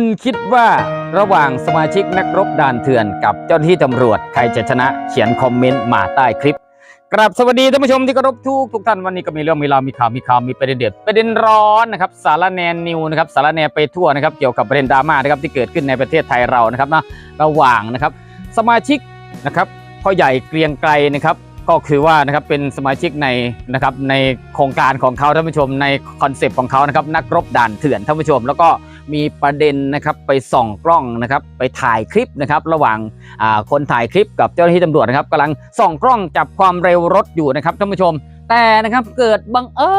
คุณคิดว่าระหว่างสมาชิกนักรบด่านเถื่อนกับเจ้าหน้าที่ตำรวจใครจะชนะ เขียนคอมเมนต์มาใต้คลิปกราบสวัสดีท่านผู้ชมที่เคารพทุกทุกท่านวันนี้ก็มีเรื่องมีราวมีข่าวมีข่าวมีประเด็นเด็ดประเด็นร้อนนะครับสารแนนนิวนะครับสารแนไปทั่วนะครับเกี่ยวกับประเด็นดราม่านะครับที่เกิดขึ้นในประเทศไทยเรานะครับนะระหว่างนะครับสมาชิกนะครับพ่อใหญ่เกรียงไกรนะครับก็คือว่านะครับเป็นสมาชิกในนะครับในโครงการของเขาท่านผู้ชมในคอนเซปต์ของเขานะครับนักรบด่านเถื่อนท่านผู้ชม แล้วก็ มีประเด็นนะครับไปส่องกล้องนะครับไปถ่ายคลิปนะครับระหว่างาคนถ่ายคลิปกับเจ้าหน้าที่ตำรวจนะครับกำลังส่องกล้องจับความเร็วรถอยู่นะครับท่านผู้ชม แต่นะครับเกิดบังเอิ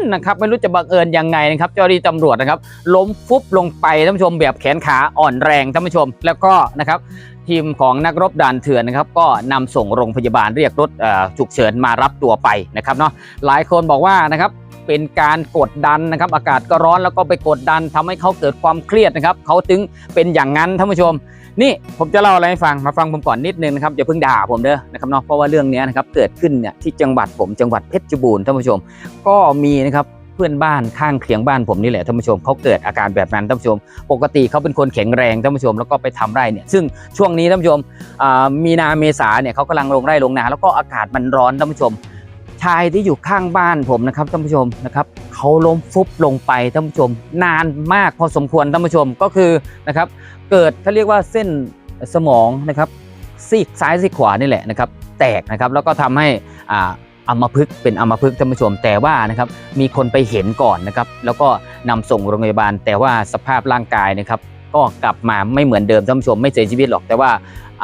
ญนะครับไม่รู้จะบังเอิญยังไงนะครับเจ้าหน้าที่ตำรวจนะครับล้มฟุบลงไปท่านผู้ชมแบบแขนขาอ่อนแรงท่านผู้ชม แล้วก็นะครับทีมของนักรบด่านเถื่อนนะครับก็นำส่งโรงพยาบาลเรียกรถฉุกเฉินมารับตัวไปนะครับเนาะหลายคนบอกว่านะครับ เป็นการกดดันนะครับ อากาศก็ร้อนแล้วก็ไปกดดันทำให้เขาเกิดความเครียดนะครับเขาถึงเป็นอย่างนั้นท่านผู้ชม นี่ผมจะเล่าอะไรให้ฟังมาฟังผมก่อนนิดนึงนะครับอย่าเพิ่งด่าผมเด้อนะครับเนาะเพราะว่าเรื่องนี้นะครับเกิดขึ้นเนี่ยที่จังหวัดผมจังหวัดเพชรบูรณ์ท่านผู้ชม ก็มีนะครับเพื่อนบ้านข้างเคียงบ้านผมนี่แหละท่านผู้ชมเขาเกิดอาการแบบนั้นท่านผู้ชม ปกติเขาเป็นคนแข็งแรงท่านผู้ชมแล้วก็ไปทำไร่เนี่ยซึ่งช่วงนี้ท่านผู้ชมมีนาเมษาเนี่ยเขากำลังลงไร่ลงนาแล้วก็อากาศมันร้อนท่านผู้ชม ชายที่อยู่ข้างบ้านผมนะครับท่านผู้ชมนะครับเขาล้มฟุบลงไปท่านผู้ชม นานมากพอสมควรท่านผู้ชมก็คือนะครับเกิดเขาเรียกว่าเส้นสมองนะครับซีกซ้ายซีกขวานี่แหละนะครับแตกนะครับแล้วก็ทำให้อ่าอัมพฤกษ์เป็นอัมพฤกษ์ท่านผู้ชมแต่ว่านะครับมีคนไปเห็นก่อนนะครับแล้วก็นำส่งโรงพยาบาล แต่ว่าสภาพร่างกายนะครับก็กลับมาไม่เหมือนเดิมท่านผู้ชมไม่เสียชีวิตหรอกแต่ว่า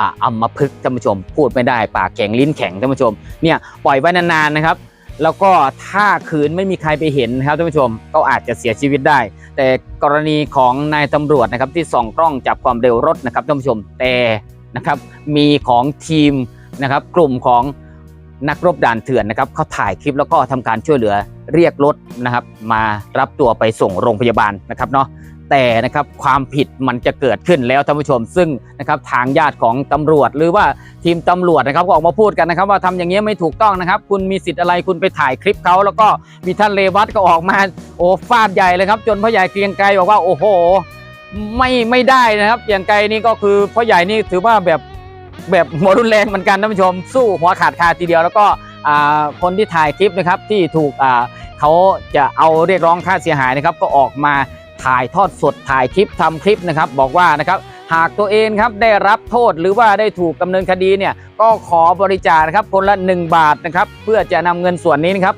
อ่าอัมพฤกษ์ท่านผู้ชม พูดไม่ได้ปากแข็งลิ้นแข็งท่านผู้ชมเนี่ยปล่อยไว้นานๆนะครับ แล้วก็ถ้าคืนไม่มีใครไปเห็นนะครับท่านผู้ชมก็อาจจะเสียชีวิตได้ แต่กรณีของนายตำรวจนะครับที่ส่องกล้องจับความเร็วรถนะครับท่านผู้ชมแต่นะครับมีของทีมนะครับกลุ่มของนักรบด่านเถื่อนนะครับเขาถ่ายคลิปแล้วก็ทำการช่วยเหลือเรียกรถนะครับ มารับตัวไปส่งโรงพยาบาลนะครับเนาะ แต่นะครับความผิดมันจะเกิดขึ้นแล้วท่านผู้ชม ซึ่งนะครับทางญาติของตำรวจ หรือว่าทีมตำรวจนะครับก็ออกมาพูดกันนะครับ ว่าทำอย่างนี้ยไม่ถูกต้องนะครับ คุณมีสิทธิ์อะไรคุณไปถ่ายคลิปเขาแล้วก็มีท่านเลวัตก็ออกมาโอ้ฟาดใหญ่เลยครับ จนพ่อใหญ่เกรียงไกรบอกว่าโอ้โห ไม่ไม่ได้นะครับเกรียงไกรนี่ก็คือพ่อใหญ่นี่ถือว่าแบบแบบหัวรุนแรงเหมือนกันท่านผู้ชม สู้หัวขาดคาทีเดียวแล้วก็คนที่ถ่ายคลิปนะครับที่ถูกเขาจะเอาเรียกร้องค่าเสียหายนะครับก็ออกมา ถ่ายทอดสดถ่ายคลิปทำคลิปนะครับ บอกว่านะครับหากตัวเองครับได้รับโทษหรือว่าได้ถูกดำเนินคดีเนี่ยก็ขอบริจาคนะครับคนละ 1 บาทนะครับเพื่อจะนำเงินส่วนนี้นะครับ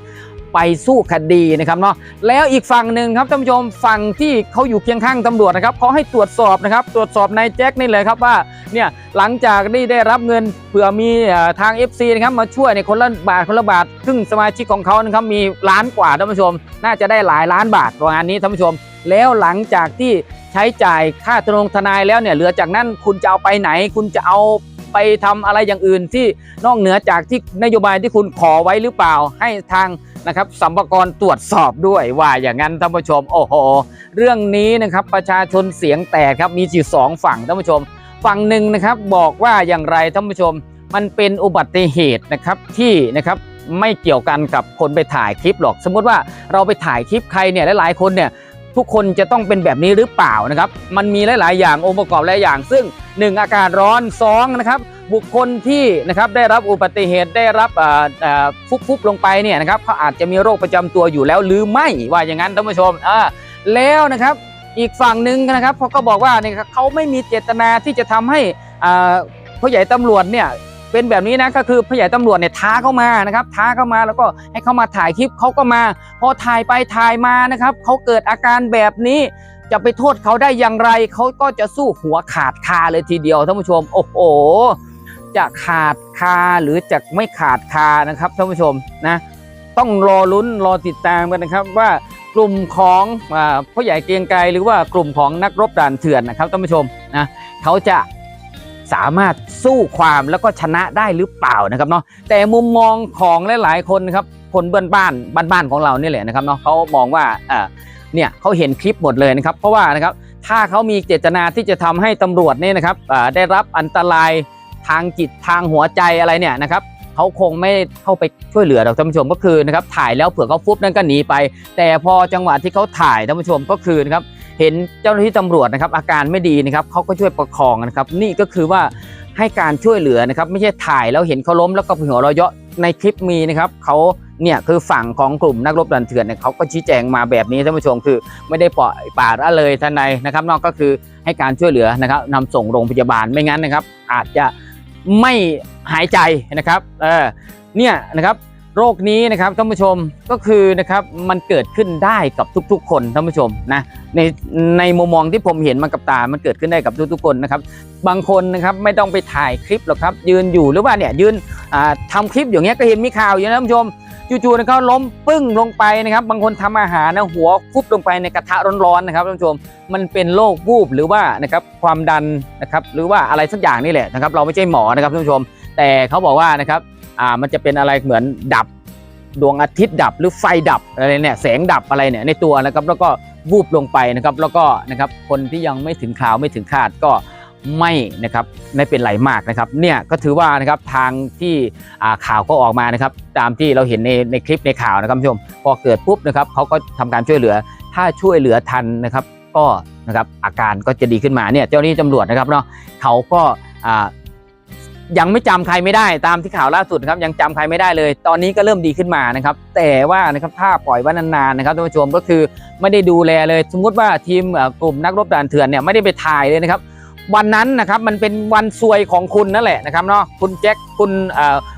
ไปสู้คดีนะครับเนาะแล้วอีกฝั่งหนึ่งครับท่านผู้ชมฝั่งที่เขาอยู่เคียงข้างตำรวจนะครับเขาให้ตรวจสอบนะครับ ตรวจสอบนายแจ็คนี่เลยครับว่าเนี่ยหลังจากได้ได้รับเงินเผื่อมีเอ่อทาง FC นะครับมาช่วยในคนละบาทคนละบาทซึ่งสมาชิกของเขานะครับมีล้านกว่าท่านผู้ชม น่าจะได้หลายล้านบาทประมาณนี้ท่านผู้ชม แล้วหลังจากที่ใช้จ่ายค่าทนงทนายแล้วเนี่ยเหลือจากนั้นคุณจะเอาไปไหน คุณจะเอาไปทำอะไรอย่างอื่นที่นอกเหนือจากที่นโยบายที่คุณขอไว้หรือเปล่าให้ทางนะครับสัมภากรตรวจสอบด้วยว่าอย่างนั้นท่านผู้ชม โอ้โห เรื่องนี้นะครับประชาชนเสียงแตกครับมีอยู่สองฝั่งท่านผู้ชม ฝั่งหนึ่งนะครับบอกว่าอย่างไรท่านผู้ชม มันเป็นอุบัติเหตุนะครับที่นะครับไม่เกี่ยวกันกับคนไปถ่ายคลิปหรอก สมมติว่าเราไปถ่ายคลิปใครเนี่ยหลายๆคนเนี่ย ทุกคนจะต้องเป็นแบบนี้หรือเปล่านะครับ มันมีหลาย ๆ อย่างองค์ประกอบหลายอย่าง ซึ่ง 1 อากาศร้อน 2 นะครับ บุคคลที่นะครับได้รับอุบัติเหตุได้รับฟุบๆลงไปเนี่ยนะครับเขาอาจจะมีโรคประจำตัวอยู่แล้วหรือไม่ว่าอย่างนั้นท่านผู้ชมอ่าแล้วนะครับอีกฝั่งหนึ่งนะครับเขาก็บอกว่าเนี่ยเขาไม่มีเจตนาที่จะทำให้ผู้ใหญ่ตำรวจเนี่ย เป็นแบบนี้นะก็คือผู้ใหญ่ตำรวจเนี่ยท้าเข้ามานะครับ ท้าเข้ามาแล้วก็ให้เขามาถ่ายคลิปเขาก็มา พอถ่ายไปถ่ายมานะครับเขาเกิดอาการแบบนี้จะไปโทษเขาได้อย่างไรเขาก็จะสู้หัวขาดคาเลยทีเดียวท่านผู้ชมโอ้โหจะขาดคาหรือจะไม่ขาดคานะครับท่านผู้ชมนะต้องรอลุ้นรอติดตามกันนะครับว่ากลุ่มของอาพ่อใหญ่เกียงไกรหรือว่ากลุ่มของนักรบด่านเถื่อนนะครับท่านผู้ชมนะเขาจะ สามารถสู้ความแล้วก็ชนะได้หรือเปล่านะครับเนาะแต่มุมมองของหลาย ๆ คนนะครับคนเบื้องบ้านบ้านๆของเราเนี่แหละนะครับเนาะเขามองว่าอ่าเนี่ยเขาเห็นคลิปหมดเลยนะครับ เพราะว่านะครับถ้าเขามีเจตนาที่จะทำให้ตำรวจเนี่ยนะครับได้รับอันตรายทางจิตทางหัวใจอะไรเนี่ยนะครับเขาคงไม่เข้าไปช่วยเหลือหรอกท่านผู้ชมก็คือนะครับถ่ายแล้วเผื่อเขาฟุบนั่นก็หนีไป แต่พอจังหวะที่เขาถ่ายท่านผู้ชมก็คือนะครับ เห็นเจ้าหน้าที่ตำรวจนะครับอาการไม่ดีนะครับเขาก็ช่วยประคองนะครับ นี่ก็คือว่าให้การช่วยเหลือนะครับ ไม่ใช่ถ่ายแล้วเห็นเขาล้มแล้วก็หัวเราะเยาะในคลิปมีนะครับเขาเนี่ยคือฝั่งของกลุ่มนักรบดันเถื่อนเนี่ยเขาก็ชี้แจงมาแบบนี้ท่านผู้ชมคือไม่ได้ปล่อยปละละเลยท่านใดนะครับนอกก็คือให้การช่วยเหลือนะครับนำส่งโรงพยาบาลไม่งั้นนะครับ อาจจะไม่หายใจนะครับเออเนี่ยนะครับ โรคนี้นะครับท่านผู้ชมก็คือนะครับมันเกิดขึ้นได้กับทุกๆ คนท่านผู้ชมนะในในมุมมองที่ผมเห็นมากับตา มันเกิดขึ้นได้กับทุกๆ คนนะครับบางคนนะครับไม่ต้องไปถ่ายคลิปหรอกครับยืนอยู่หรือว่าเนี่ยยืนอ่าทำคลิปอย่างเงี้ยก็เห็นมีข่าวอยู่นะท่านผู้ชมจู่ๆนะเขาล้มปึ้งลงไปนะครับบางคนทำอาหารนะหัวฟุบลงไปในกระทะร้อนๆนะครับท่านผู้ชมมันเป็นโรควูบหรือว่านะครับความดันนะครับหรือว่าอะไรสักอย่างนี่แหละนะครับเราไม่ใช่หมอนะครับท่านผู้ชม แต่เขาบอกว่านะครับ อ่ามันจะเป็นอะไรเหมือนดับดวงอาทิตย์ดับหรือไฟดับอะไรเนี่ยแสงดับอะไรเนี่ยในตัวนะครับ แล้วก็วูบลงไปนะครับ แล้วก็นะครับคนที่ยังไม่ถึงคราวไม่ถึงคาดก็ไม่นะครับไม่เป็นไรมากนะครับเนี่ยก็ถือว่านะครับทางที่ข่าวก็ออกมานะครับ ตามที่เราเห็นในในคลิปในข่าวนะครับท่านผู้ชมพอเกิดปุ๊บนะครับเขาก็ทำการช่วยเหลือ ถ้าช่วยเหลือทันนะครับ ก็นะครับอาการก็จะดีขึ้นมาเนี่ยเจ้าหน้าที่ตำรวจนะครับเนาะเขาก็อ่า ยังไม่จำใครไม่ได้ตามที่ข่าวล่าสุดครับยังจำใครไม่ได้เลย ตอนนี้ก็เริ่มดีขึ้นมานะครับ แต่ว่านะครับถ้าปล่อยไว้นานๆนะครับท่านผู้ชมก็คือไม่ได้ดูแลเลย สมมุติว่าทีมกลุ่มนักรบด่านเถื่อนเนี่ยไม่ได้ไปถ่ายเลยนะครับ วันนั้นนะครับมันเป็นวันซวยของคุณนั่นแหละนะครับเนาะคุณแจ็คคุณ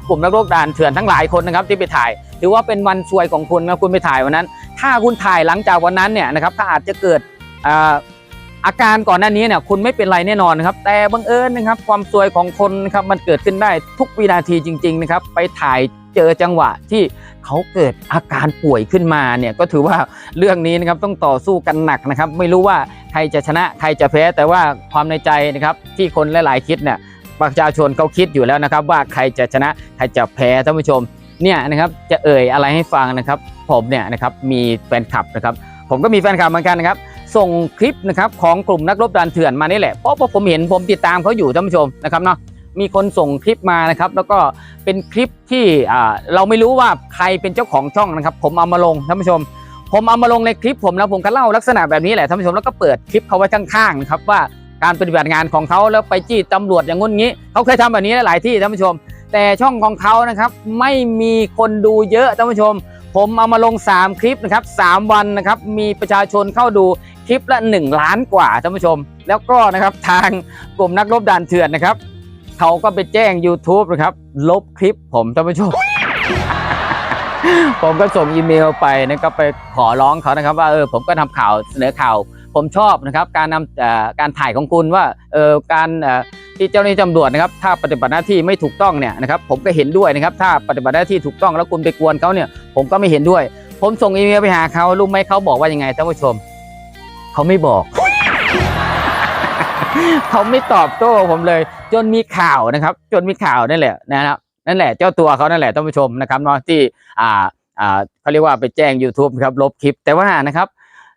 กลุ่มนักรบด่านเถื่อนทั้งหลายคนนะครับที่ไปถ่าย ถือว่าเป็นวันซวยของคุณนะคุณไปถ่ายวันนั้น ถ้าคุณถ่ายหลังจากวันนั้นเนี่ยนะครับถ้าอาจจะเกิด อาการก่อนหน้านี้เนี่ยคุณไม่เป็นไรแน่นอนนะครับ แต่บังเอิญนะครับ ความซวยของคนครับมันเกิดขึ้นได้ทุกวินาทีจริง ๆ นะครับ ไปถ่ายเจอจังหวะที่เขาเกิดอาการป่วยขึ้นมาเนี่ยก็ถือว่าเรื่องนี้นะครับต้องต่อสู้กันหนักนะครับ ไม่รู้ว่าใครจะชนะใครจะแพ้แต่ว่าความในใจนะครับที่คนหลายๆคิดเนี่ยประชาชนเขาคิดอยู่แล้วนะครับ ว่าใครจะชนะใครจะแพ้ท่านผู้ชมเนี่ยนะครับจะเอ่ยอะไรให้ฟังนะครับ ผมเนี่ยนะครับมีแฟนคลับนะครับ ผมก็มีแฟนคลับเหมือนกันนะครับ ส่งคลิปนะครับของกลุ่มนักรบดันเถื่อนมานี่แหละเพราะผมเห็นผมติดตามเขาอยู่ท่านผู้ชมนะครับเนาะมีคนส่งคลิปมานะครับ แล้วก็เป็นคลิปที่เราไม่รู้ว่าใครเป็นเจ้าของช่องนะครับ ผมเอามาลงท่านผู้ชม ผมเอามาลงในคลิปผมแล้วผมก็เล่าลักษณะแบบนี้แหละท่านผู้ชมแล้วก็เปิดคลิปเขาไว้ข้างๆนะครับว่าการปฏิบัติงานของเขาแล้วไปจี้ตำรวจอย่างงุ้นงี้เขาเคยทำแบบนี้หลายที่ท่านผู้ชม แต่ช่องของเขานะครับ ไม่มีคนดูเยอะท่านผู้ชม ผมเอามาลง 3 คลิปนะครับ3วันนะครับมีประชาชนเข้าดู คลิปละ 1 ล้านกว่าท่านผู้ชม แล้วก็นะครับทางกลุ่มนักรบด่านเถื่อนนะครับเขาก็ไปแจ้ง YouTube นะครับ ลบคลิปผมท่านผู้ชม ผมก็ส่งอีเมลไปนะครับไปขอร้องเขานะครับ ว่าเออผมก็ทำข่าวเสนอข่าว ผมชอบนะครับ การนำการถ่ายของคุณว่าเออการที่เจ้าหน้าที่ตำรวจนะครับ ถ้าปฏิบัติหน้าที่ไม่ถูกต้องเนี่ยนะครับ ผมก็เห็นด้วยนะครับ ถ้าปฏิบัติหน้าที่ถูกต้องแล้วคุณไปกวนเขาเนี่ย ผมก็ไม่เห็นด้วย ผมส่งอีเมลไปหาเขารู้ไหมเขาบอกว่ายังไงท่านผู้ชม เขาไม่บอก เขาไม่ตอบโต้ผมเลย จนมีข่าวนะครับ จนมีข่าวนั่นแหละนะครับนั่นแหละเจ้าตัวเขานั่นแหละท่านผู้ชมนะครับเนาะที่อ่าอ่าเขาเรียกว่าไปแจ้ง YouTube ครับลบคลิปแต่ว่านะครับ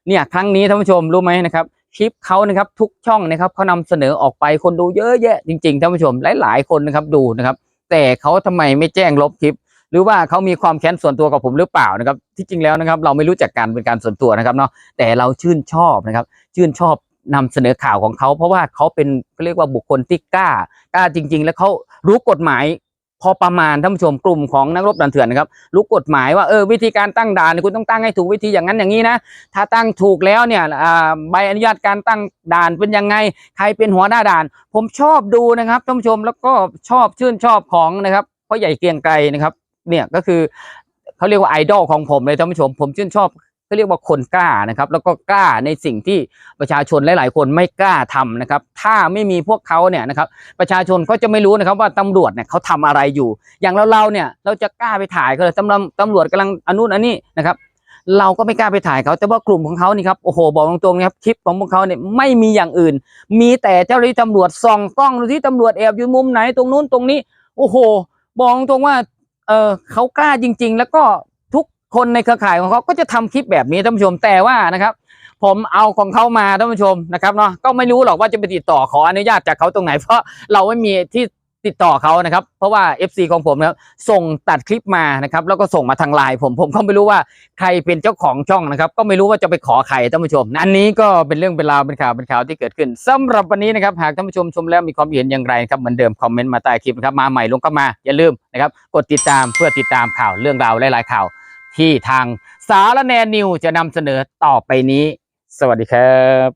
เนี่ยครั้งนี้ท่านผู้ชมรู้ไหมนะครับคลิปเขานะครับทุกช่องนะครับเขานำเสนอออกไปคนดูเยอะแยะจริงๆท่านผู้ชมหลายๆคนนะครับดูนะครับ แต่เขาทำไมไม่แจ้งลบคลิป หรือว่าเขามีความแค้นส่วนตัวกับผมหรือเปล่านะครับ ที่จริงแล้วนะครับ เราไม่รู้จักกันเป็นการส่วนตัวนะครับเนาะแต่เราชื่นชอบนะครับ ชื่นชอบนำเสนอข่าวของเขาเพราะว่าเขาเป็นเขาเรียกว่าบุคคลที่กล้ากล้าจริง ๆ แล้วเขารู้กฎหมายพอประมาณท่านผู้ชมกลุ่มของนักรบดันเถื่อนนะครับรู้กฎหมายว่าเออวิธีการตั้งด่านคุณต้องตั้งให้ถูกวิธีอย่างนั้นอย่างนี้นะถ้าตั้งถูกแล้วเนี่ยใบอนุญาตการตั้งด่านเป็นยังไงใครเป็นหัวหน้าด่าน ผมชอบดูนะครับท่านผู้ชมแล้วก็ชอบชื่นชอบของนะครับพ่อใหญ่เกียงไกรนะครับ เนี่ยก็คือเขาเรียกว่าไอดอลของผมเลยท่านผู้ชม ผมชื่นชอบเขาเรียกว่าคนกล้านะครับ แล้วก็กล้าในสิ่งที่ประชาชนหลาย ๆ คนไม่กล้าทำนะครับ ถ้าไม่มีพวกเขาเนี่ยนะครับประชาชนก็จะไม่รู้นะครับว่าตำรวจเนี่ยเขาทำอะไรอยู่ อย่างเราเราเนี่ยเราจะกล้าไปถ่ายเขาเลยตำรวจตำรวจกำลังอนุนอันนี้นะครับ เราก็ไม่กล้าไปถ่ายเขาแต่ว่ากลุ่มของเขานี่ครับโอ้โหบอกตรงๆนะครับคลิปของพวกเขาเนี่ยไม่มีอย่างอื่น มีแต่เจ้าหน้าที่ตำรวจส่องกล้องดูที่ตำรวจแอบอยู่มุมไหนตรงนู้นตรงนี้ โอ้โหบอกตรงว่า เออเขากล้าจริง ๆ แล้วก็ทุกคนในเครือข่ายของเขาก็จะทำคลิปแบบนี้ท่านผู้ชมแต่ว่านะครับ ผมเอาของเขามาท่านผู้ชมนะครับเนาะก็ไม่รู้หรอกว่าจะไปติดต่อขออนุญาตจากเขาตรงไหน เพราะเราไม่มีที่ ติดต่อเขานะครับ เพราะว่า FC ของผมนะครับส่งตัดคลิปมานะครับ แล้วก็ส่งมาทางไลน์ผมผมก็ไม่รู้ว่าใครเป็นเจ้าของช่องนะครับ ก็ไม่รู้ว่าจะไปขอใครท่านผู้ชมนะอันนี้ก็เป็นเรื่องเป็นราวเป็นข่าวเป็นข่าวที่เกิดขึ้นสำหรับวันนี้นะครับหากท่านผู้ชมชมแล้วมีความเห็นอย่างไรครับเหมือนเดิมคอมเมนต์มาใต้คลิปนะครับมาใหม่ลงก็มาอย่าลืมนะครับกดติดตามเพื่อติดตามข่าวเรื่องราวหลายๆข่าว ที่ทางสารแนนิวจะนำเสนอต่อไปนี้ สวัสดีครับ